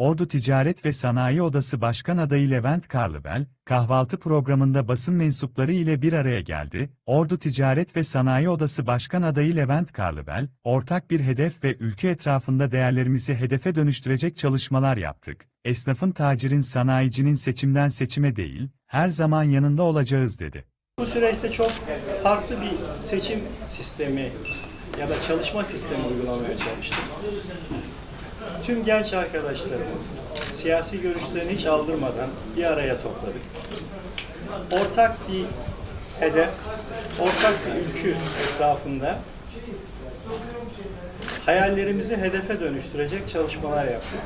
Ordu Ticaret ve Sanayi Odası Başkan adayı Levent Karlıbel, kahvaltı programında basın mensupları ile bir araya geldi. Ordu Ticaret ve Sanayi Odası Başkan adayı Levent Karlıbel, ortak bir hedef ve ülke etrafında değerlerimizi hedefe dönüştürecek çalışmalar yaptık. Esnafın, tacirin, sanayicinin seçimden seçime değil, her zaman yanında olacağız dedi. Bu süreçte çok farklı bir seçim sistemi ya da çalışma sistemi uygulamaya çalıştım. Tüm genç arkadaşlarımı siyasi görüşlerini hiç aldırmadan bir araya topladık. Ortak bir hedef, ortak bir ülkü etrafında hayallerimizi hedefe dönüştürecek çalışmalar yaptık.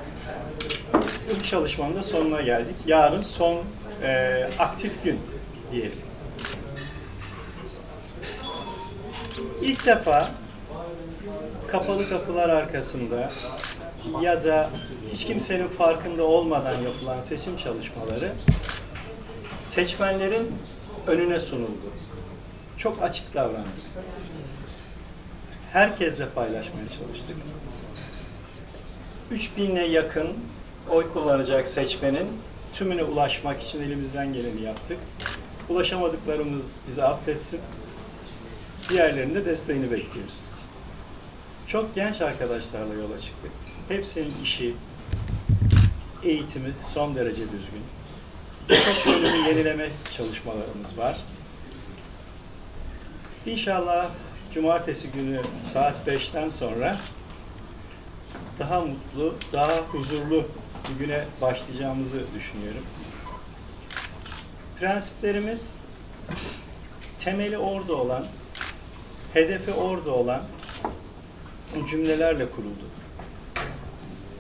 Bu çalışmanın da sonuna geldik. Yarın son e, aktif gün diyelim. İlk defa kapalı kapılar arkasında ya da hiç kimsenin farkında olmadan yapılan seçim çalışmaları seçmenlerin önüne sunuldu. Çok açık davrandık. Herkesle paylaşmaya çalıştık. 3000'e yakın oy kullanacak seçmenin tümüne ulaşmak için elimizden geleni yaptık. Ulaşamadıklarımız bizi affetsin. Diğerlerinde desteğini bekliyoruz. Çok genç arkadaşlarla yola çıktık. Hepsinin işi, eğitimi son derece düzgün. Çok bölümü yenileme çalışmalarımız var. İnşallah cumartesi günü saat 5'ten sonra daha mutlu, daha huzurlu bir güne başlayacağımızı düşünüyorum. Prensiplerimiz temeli orada olan, hedefi orada olan cümlelerle kuruldu.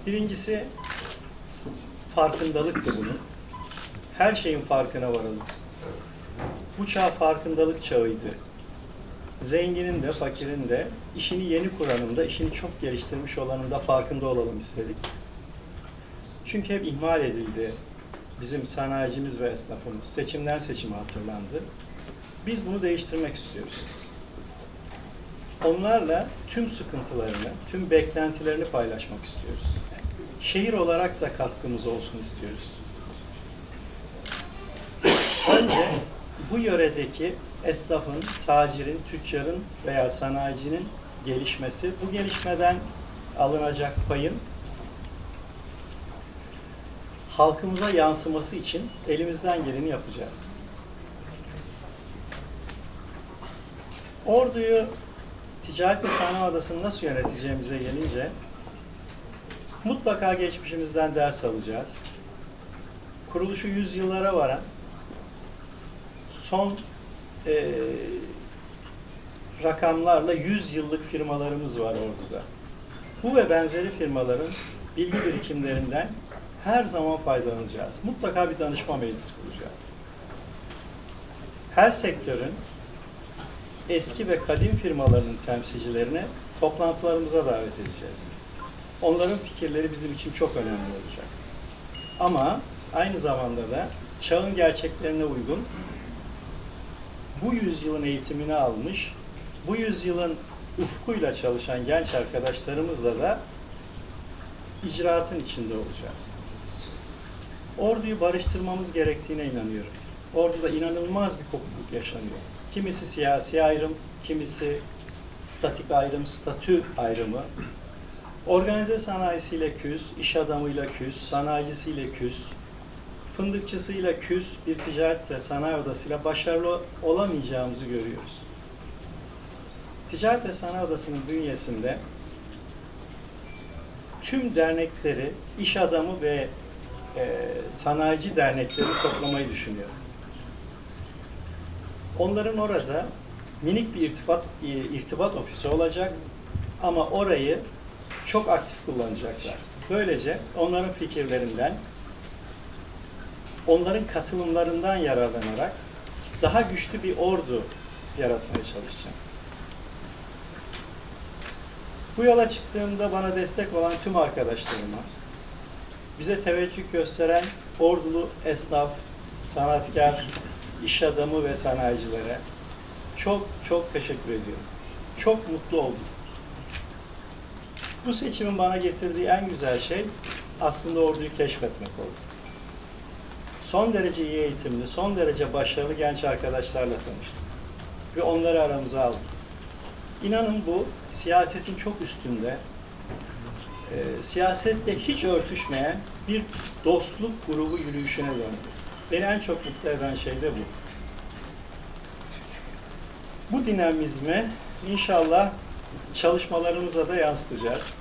Birincisi farkındalıktı bunun. Her şeyin farkına varalım. Bu çağ farkındalık çağıydı. Zenginin de, fakirin de, işini yeni kuranın da, işini çok geliştirmiş olanın da farkında olalım istedik. Çünkü hep ihmal edildi. Bizim sanayicimiz ve esnafımız seçimden seçime hatırlandı. Biz bunu değiştirmek istiyoruz onlarla tüm sıkıntılarını, tüm beklentilerini paylaşmak istiyoruz. Şehir olarak da katkımız olsun istiyoruz. Önce bu yöredeki esnafın, tacirin, tüccarın veya sanayicinin gelişmesi, bu gelişmeden alınacak payın halkımıza yansıması için elimizden geleni yapacağız. Orduyu Ticaret ve Sanayi Odası'nı nasıl yöneteceğimize gelince mutlaka geçmişimizden ders alacağız. Kuruluşu yüzyıllara varan son e, rakamlarla 100 yıllık firmalarımız var orada. Bu ve benzeri firmaların bilgi birikimlerinden her zaman faydalanacağız. Mutlaka bir danışma meclisi kuracağız. Her sektörün eski ve kadim firmalarının temsilcilerini toplantılarımıza davet edeceğiz. Onların fikirleri bizim için çok önemli olacak. Ama aynı zamanda da çağın gerçeklerine uygun bu yüzyılın eğitimini almış, bu yüzyılın ufkuyla çalışan genç arkadaşlarımızla da icraatın içinde olacağız. Orduyu barıştırmamız gerektiğine inanıyorum. Orduda inanılmaz bir kopukluk yaşanıyor. Kimisi siyasi ayrım, kimisi statik ayrım, statü ayrımı. Organize sanayisiyle küs, iş adamıyla küs, sanayicisiyle küs, fındıkçısıyla küs bir ticaret ve sanayi odasıyla başarılı olamayacağımızı görüyoruz. Ticaret ve Sanayi Odası'nın bünyesinde tüm dernekleri, iş adamı ve e, sanayici dernekleri toplamayı düşünüyorum. Onların orada minik bir irtibat e, irtibat ofisi olacak ama orayı çok aktif kullanacaklar. Böylece onların fikirlerinden, onların katılımlarından yararlanarak daha güçlü bir ordu yaratmaya çalışacağım. Bu yola çıktığımda bana destek olan tüm arkadaşlarıma, bize teveccüh gösteren ordulu esnaf, sanatkar, iş adamı ve sanayicilere çok çok teşekkür ediyorum. Çok mutlu oldum. Bu seçimin bana getirdiği en güzel şey aslında orduyu keşfetmek oldu. Son derece iyi eğitimli, son derece başarılı genç arkadaşlarla tanıştık. Ve onları aramıza aldık. İnanın bu siyasetin çok üstünde, e, siyasetle hiç örtüşmeyen bir dostluk grubu yürüyüşüne döndü. Beni en çok mutlu eden şey de bu. Bu dinamizme inşallah çalışmalarımıza da yansıtacağız.